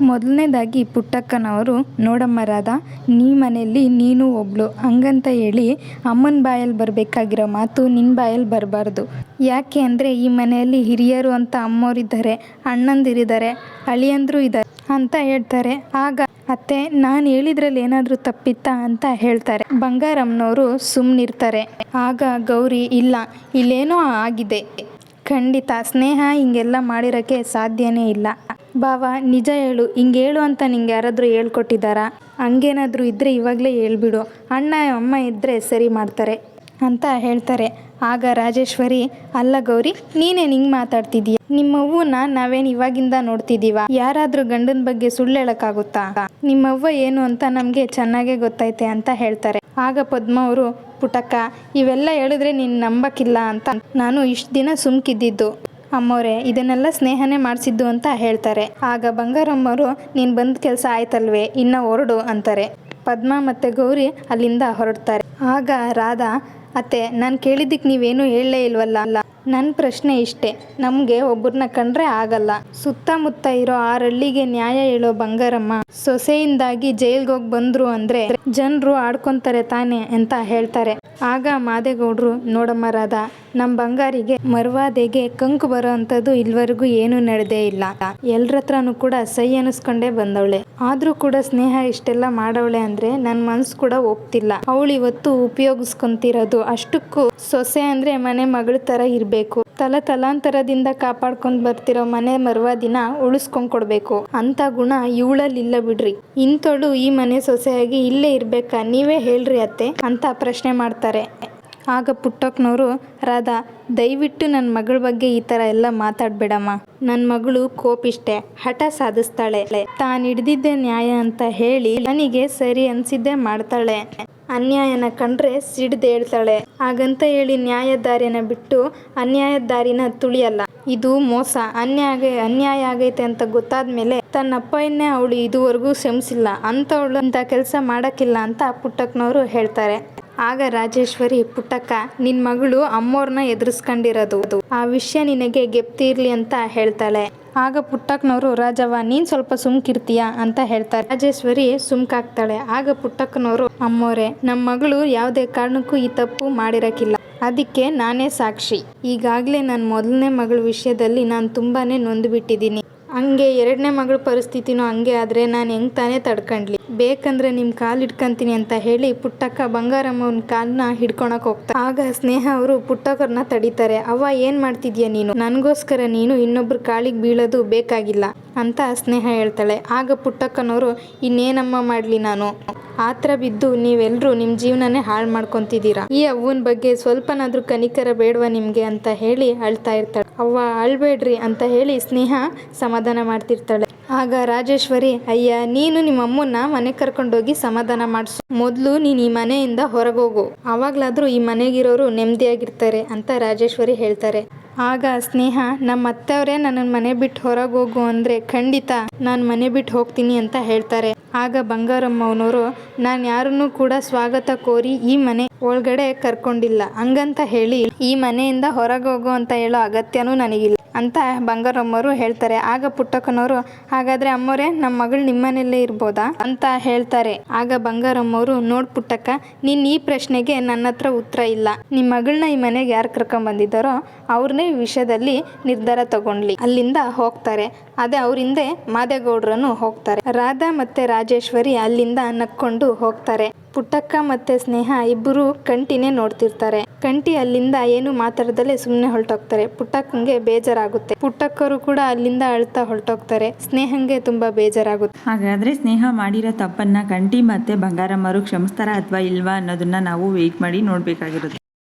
ಮೊದಲನೇದಾಗಿ ಪುಟ್ಟಕ್ಕನವರು, ನೋಡಮ್ಮ ರಾಧ, ನೀ ಮನೆಯಲ್ಲಿ ನೀನು ಒಬ್ಳು. ಹಂಗಂತ ಹೇಳಿ ಅಮ್ಮನ ಬಾಯಲ್ಲಿ ಬರಬೇಕಾಗಿರೋ ಮಾತು ನಿನ್ನ ಬಾಯಲ್ಲಿ ಬರಬಾರ್ದು. ಯಾಕೆ ಅಂದರೆ ಈ ಮನೆಯಲ್ಲಿ ಹಿರಿಯರು ಅಂತ ಅಮ್ಮೋರಿದ್ದಾರೆ, ಅಣ್ಣಂದಿರಿದ್ದಾರೆ, ಅಳಿಯಂದ್ರು ಇದ್ದಾರೆ ಅಂತ ಹೇಳ್ತಾರೆ. ಆಗ ಅತ್ತೆ, ನಾನು ಹೇಳಿದ್ರಲ್ಲಿ ಏನಾದರೂ ತಪ್ಪಿತ್ತಾ ಅಂತ ಹೇಳ್ತಾರೆ. ಬಂಗಾರಮ್ಮನವರು ಸುಮ್ಮನಿರ್ತಾರೆ ಆಗ ಗೌರಿ, ಇಲ್ಲ, ಇಲ್ಲೇನೋ ಆಗಿದೆ. ಖಂಡಿತ ಸ್ನೇಹ ಹಿಂಗೆಲ್ಲ ಮಾಡಿರೋಕ್ಕೆ ಸಾಧ್ಯನೇ ಇಲ್ಲ. ಬಾವ, ನಿಜ ಹೇಳು, ಹಿಂಗೆ ಹೇಳು ಅಂತ ನಿಂಗೆ ಯಾರಾದರೂ ಹೇಳ್ಕೊಟ್ಟಿದ್ದಾರಾ? ಹಂಗೇನಾದರೂ ಇದ್ದರೆ ಇವಾಗಲೇ ಹೇಳ್ಬಿಡು. ಅಣ್ಣ, ಅಮ್ಮ ಇದ್ದರೆ ಸರಿ ಮಾಡ್ತಾರೆ ಅಂತ ಹೇಳ್ತಾರೆ. ಆಗ ರಾಜೇಶ್ವರಿ, ಅಲ್ಲ ಗೌರಿ, ನೀನೇನು ಹಿಂಗೆ ಮಾತಾಡ್ತಿದೀಯ? ನಿಮ್ಮವ್ವನ ನಾವೇನು ಇವಾಗಿಂದ ನೋಡ್ತಿದ್ದೀವ ಯಾರಾದರೂ ಗಂಡನ ಬಗ್ಗೆ ಸುಳ್ಳು ಹೇಳೋಕ್ಕಾಗುತ್ತಾ? ನಿಮ್ಮವ್ವ ಏನು ಅಂತ ನಮಗೆ ಚೆನ್ನಾಗೇ ಗೊತ್ತೈತೆ ಅಂತ ಹೇಳ್ತಾರೆ. ಆಗ ಪದ್ಮ ಅವರು, ಪುಟಕ್ಕ, ಇವೆಲ್ಲ ಹೇಳಿದ್ರೆ ನೀನು ನಂಬಕ್ಕಿಲ್ಲ ಅಂತ. ನಾನು ಇಷ್ಟು ದಿನ ಸುಮ್ಕಿದ್ದಿದ್ದು. ಅಮ್ಮೋರೆ, ಇದನ್ನೆಲ್ಲ ಸ್ನೇಹನೇ ಮಾಡಿಸಿದ್ದು ಅಂತ ಹೇಳ್ತಾರೆ. ಆಗ ಬಂಗಾರಮ್ಮರು, ನೀನು ಬಂದ ಕೆಲಸ ಆಯ್ತಲ್ವೇ, ಇನ್ನ ಹೊರಡು ಅಂತಾರೆ. ಪದ್ಮ ಮತ್ತು ಗೌರಿ ಅಲ್ಲಿಂದ ಹೊರಡ್ತಾರೆ. ಆಗ ರಾಧಾ, ಅತ್ತೆ, ನಾನು ಕೇಳಿದ್ದಕ್ಕೆ ನೀವೇನು ಹೇಳಲೇ ಇಲ್ವಲ್ಲ? ಅಲ್ಲ ನನ್ನ ಪ್ರಶ್ನೆ ಇಷ್ಟೇ, ನಮಗೆ ಒಬ್ಬರನ್ನ ಕಂಡ್ರೆ ಆಗಲ್ಲ. ಸುತ್ತಮುತ್ತ ಇರೋ ಆರಳ್ಳಿಗೆ ನ್ಯಾಯ ಹೇಳೋ ಬಂಗಾರಮ್ಮ, ಸೊಸೆಯಿಂದಾಗಿ ಜೈಲ್ಗೆ ಹೋಗಿ ಬಂದ್ರು ಅಂದ್ರೆ ಜನರು ಆಡ್ಕೊಂತಾರೆ ತಾನೆ ಅಂತ ಹೇಳ್ತಾರೆ. ಆಗ ಮಾದೇಗೌಡರು, ನೋಡಮ್ಮ ರಾಧಾ ನಮ್ಮ ಬಂಗಾರಿಗೆ ಮರ್ವಾದೆಗೆ ಕಂಕು ಬರೋ ಇಲ್ವರೆಗೂ ಏನೂ ನಡೆದೇ ಇಲ್ಲ. ಎಲ್ರ ಹತ್ರನೂ ಕೂಡ ಸೈ ಅನಿಸ್ಕೊಂಡೇ ಬಂದವಳೆ. ಆದ್ರೂ ಕೂಡ ಸ್ನೇಹ ಇಷ್ಟೆಲ್ಲ ಮಾಡವಳೆ ಅಂದ್ರೆ ನನ್ನ ಮನ್ಸು ಕೂಡ ಒಪ್ತಿಲ್ಲ. ಅವಳು ಇವತ್ತು ಉಪಯೋಗಿಸ್ಕೊಂತಿರೋದು. ಅಷ್ಟಕ್ಕೂ ಸೊಸೆ ಅಂದ್ರೆ ಮನೆ ಮಗಳ ತರ ಇರಬೇಕು. ತಲ ತಲಾಂತರದಿಂದ ಕಾಪಾಡ್ಕೊಂಡು ಬರ್ತಿರೋ ಮನೆ ಮರ್ವಾದಿನ ಉಳಿಸ್ಕೊಂಡ್ ಕೊಡ್ಬೇಕು. ಅಂತ ಗುಣ ಇವಳಲ್ಲಿ ಇಲ್ಲ ಬಿಡ್ರಿ. ಇಂಥಳು ಈ ಮನೆ ಸೊಸೆಯಾಗಿ ಇಲ್ಲೇ ಇರ್ಬೇಕಾ? ನೀವೇ ಹೇಳ್ರಿ ಅತ್ತೆ, ಅಂತ ಪ್ರಶ್ನೆ ಮಾಡ್ತಾರೆ. ಆಗ ಪುಟ್ಟಕ್ಕನವರು ರಾಧಾ, ದಯವಿಟ್ಟು ನನ್ನ ಮಗಳ ಬಗ್ಗೆ ಈ ಥರ ಎಲ್ಲ ಮಾತಾಡಬೇಡಮ್ಮ. ನನ್ನ ಮಗಳು ಕೋಪಿಷ್ಟೆ, ಹಠ ಸಾಧಿಸ್ತಾಳೆ. ತಾನು ಹಿಡ್ದಿದ್ದೆ ನ್ಯಾಯ ಅಂತ ಹೇಳಿ ನನಗೆ ಸರಿ ಅನ್ಸಿದ್ದೆ ಮಾಡ್ತಾಳೆ. ಅನ್ಯಾಯನ ಕಂಡ್ರೆ ಸಿಡ್ದೇಳ್ತಾಳೆ ಹಾಗಂತ ಹೇಳಿ ನ್ಯಾಯ ದಾರಿನ ಬಿಟ್ಟು ಅನ್ಯಾಯ ದಾರಿನ ತುಳಿಯಲ್ಲ. ಇದು ಮೋಸ. ಅನ್ಯಾಯ ಅನ್ಯಾಯ ಆಗೈತೆ ಅಂತ ಗೊತ್ತಾದ್ಮೇಲೆ ತನ್ನ ಅಪ್ಪಯನ್ನೇ ಅವಳು ಇದುವರೆಗೂ ಕ್ಷಮಿಸಿಲ್ಲ. ಅಂಥವಳು ಅಂತ ಕೆಲಸ ಮಾಡೋಕ್ಕಿಲ್ಲ ಅಂತ ಪುಟ್ಟಕ್ಕನವರು ಹೇಳ್ತಾರೆ. ಆಗ ರಾಜೇಶ್ವರಿ, ಪುಟ್ಟಕ್ಕ, ನಿನ್ ಮಗಳು ಅಮ್ಮೋರ್ನ ಎದುರಿಸ್ಕೊಂಡಿರೋದು. ಆ ವಿಷಯ ನಿನಗೆ ಗೆಪ್ತಿರ್ಲಿ ಅಂತ ಹೇಳ್ತಾಳೆ. ಆಗ ಪುಟ್ಟಕ್ಕನವರು ರಾಜವ ನೀನ್ ಸ್ವಲ್ಪ ಸುಮ್ಕಿರ್ತೀಯ ಅಂತ ಹೇಳ್ತಾರೆ. ರಾಜೇಶ್ವರಿ ಸುಮ್ಕಾಕ್ತಾಳೆ ಆಗ ಪುಟ್ಟಕ್ಕನವರು, ಅಮ್ಮೋರೆ ನಮ್ಮ ಮಗಳು ಯಾವುದೇ ಕಾರಣಕ್ಕೂ ಈ ತಪ್ಪು ಮಾಡಿರಕ್ಕಿಲ್ಲ ಅದಕ್ಕೆ ನಾನೇ ಸಾಕ್ಷಿ. ಈಗಾಗಲೇ ನನ್ನ ಮೊದಲನೇ ಮಗಳ ವಿಷಯದಲ್ಲಿ ನಾನು ತುಂಬಾನೇ ನೊಂದು ಬಿಟ್ಟಿದ್ದೀನಿ ಹಂಗೆ ಎರಡನೇ ಮಗಳ ಪರಿಸ್ಥಿತಿನೂ ಹಂಗೆ ಆದರೆ ನಾನು ಹೆಂಗೆ ತಾನೇ ತಡ್ಕೊಂಡ್ಲಿ? ಬೇಕಂದ್ರೆ ನಿಮ್ಮ ಕಾಲು ಹಿಡ್ಕಂತೀನಿ ಅಂತ ಹೇಳಿ ಪುಟ್ಟಕ್ಕ ಬಂಗಾರಮ್ಮನ ಕಾಲನ್ನ ಹಿಡ್ಕೊಳಕ್ ಹೋಗ್ತಾರೆ ಆಗ ಸ್ನೇಹ ಅವರು ಪುಟ್ಟಕ್ಕರನ್ನ ತಡಿತಾರೆ. ಅವ್ವ, ಏನು ಮಾಡ್ತಿದ್ಯಾ ನೀನು? ನನಗೋಸ್ಕರ ನೀನು ಇನ್ನೊಬ್ರು ಕಾಲಿಗೆ ಬೀಳೋದು ಬೇಕಾಗಿಲ್ಲ ಅಂತ ಸ್ನೇಹ ಹೇಳ್ತಾಳೆ. ಆಗ ಪುಟ್ಟಕ್ಕನವರು, ಇನ್ನೇನಮ್ಮ ಮಾಡಲಿ ನಾನು? ಆತ್ರ ಬಿದ್ದು ನೀವೆಲ್ಲರೂ ನಿಮ್ಮ ಜೀವನನೇ ಹಾಳು ಮಾಡ್ಕೊತಿದ್ದೀರಾ? ಈ ಅವ್ವನ ಬಗ್ಗೆ ಸ್ವಲ್ಪನಾದರೂ ಕನಿಕರ ಬೇಡವಾ ನಿಮಗೆ ಅಂತ ಹೇಳಿ ಅಳ್ತಾ ಇರ್ತಾಳೆ. ಅವ್ವ, ಅಳ್ಬೇಡ್ರಿ ಅಂತ ಹೇಳಿ ಸ್ನೇಹ ಸಮಾಧಾನ ಮಾಡ್ತಿರ್ತಾಳೆ. ಆಗ ರಾಜೇಶ್ವರಿ, ಅಯ್ಯ, ನೀನು ನಿಮ್ಮ ಅಮ್ಮನ್ನ ಮನೆ ಕರ್ಕೊಂಡೋಗಿ ಸಮಾಧಾನ ಮಾಡಿಸು. ಮೊದಲು ನೀನು ಈ ಮನೆಯಿಂದ ಹೊರಗೋಗು. ಅವಾಗ್ಲಾದ್ರೂ ಈ ಮನೆಗಿರೋರು ನೆಮ್ಮದಿಯಾಗಿರ್ತಾರೆ ಅಂತ ರಾಜೇಶ್ವರಿ ಹೇಳ್ತಾರೆ. ಆಗ ಸ್ನೇಹ, ನಮ್ಮ ಅತ್ತೆಯವರೇ ನನ್ನ ಮನೆ ಬಿಟ್ಟು ಹೊರಗೋಗು ಅಂದರೆ ಖಂಡಿತ ನಾನು ಮನೆ ಬಿಟ್ಟು ಹೋಗ್ತೀನಿ ಅಂತ ಹೇಳ್ತಾರೆ. ಆಗ ಬಂಗಾರಮ್ಮನವರು, ನಾನು ಯಾರನ್ನೂ ಕೂಡ ಸ್ವಾಗತ ಕೋರಿ ಈ ಮನೆ ಒಳಗಡೆ ಕರ್ಕೊಂಡಿಲ್ಲ. ಹಂಗಂತ ಹೇಳಿ ಈ ಮನೆಯಿಂದ ಹೊರಗೆ ಹೋಗು ಅಂತ ಹೇಳೋ ಅಗತ್ಯನೂ ನನಗಿಲ್ಲ ಅಂತ ಬಂಗಾರಮ್ಮವರು ಹೇಳ್ತಾರೆ. ಆಗ ಪುಟ್ಟಕ್ಕನವರು, ಹಾಗಾದ್ರೆ ಅಮ್ಮೋರೆ ನಮ್ಮ ಮಗಳು ನಿಮ್ಮನೆಯಲ್ಲೇ ಇರ್ಬೋದಾ? ಅಂತ ಹೇಳ್ತಾರೆ. ಆಗ ಬಂಗಾರಮ್ಮವರು, ನೋಡ್ ಪುಟ್ಟಕ್ಕ, ನೀನ್ ಈ ಪ್ರಶ್ನೆಗೆ ನನ್ನ ಹತ್ರ ಉತ್ತರ ಇಲ್ಲ. ನಿಮ್ ಮಗಳನ್ನ ಈ ಮನೆಗೆ ಯಾರು ಕರ್ಕೊಂಡ್ ಬಂದಿದ್ದಾರೋ ಅವ್ರನ್ನೇ ಈ ವಿಷಯದಲ್ಲಿ ನಿರ್ಧಾರ ತಗೊಂಡ್ಲಿ. ಅಲ್ಲಿಂದ ಹೋಗ್ತಾರೆ. ಅದೇ ಅವ್ರ ಹಿಂದೆ ಮಾದೇಗೌಡ್ರನ್ನು ಹೋಗ್ತಾರೆ. ರಾಧಾ ಮತ್ತೆ ರಾಜೇಶ್ವರಿ ಅಲ್ಲಿಂದ ನಕ್ಕೊಂಡು ಹೋಗ್ತಾರೆ. ಪುಟ್ಟಕ್ಕ ಮತ್ತೆ ಸ್ನೇಹ ಇಬ್ಬರು ಕಂಟಿನೇ ನೋಡ್ತಿರ್ತಾರೆ. ಕಂಟಿ ಅಲ್ಲಿಂದ ಏನು ಮಾತಾಡದಲ್ಲೇ ಸುಮ್ಮನೆ ಹೊರಟೋಗ್ತಾರೆ. ಪುಟ್ಟಕ್ಕಂಗೆ ಬೇಜಾರಾಗುತ್ತೆ. ಪುಟ್ಟಕ್ಕರು ಕೂಡ ಅಲ್ಲಿಂದ ಅಳ್ತಾ ಹೊರಟೋಗ್ತಾರೆ. ಸ್ನೇಹಂಗೆ ತುಂಬಾ ಬೇಜಾರಾಗುತ್ತೆ. ಹಾಗಾದ್ರೆ ಸ್ನೇಹ ಮಾಡಿರೋ ತಪ್ಪನ್ನ ಕಂಟಿ ಮತ್ತೆ ಬಂಗಾರಮ್ಮರು ಕ್ಷಮಿಸ್ತಾರ ಅಥವಾ ಇಲ್ವಾ ಅನ್ನೋದನ್ನ ನಾವು ವೇಟ್ ಮಾಡಿ ನೋಡಬೇಕಾಗಿರುತ್ತೆ.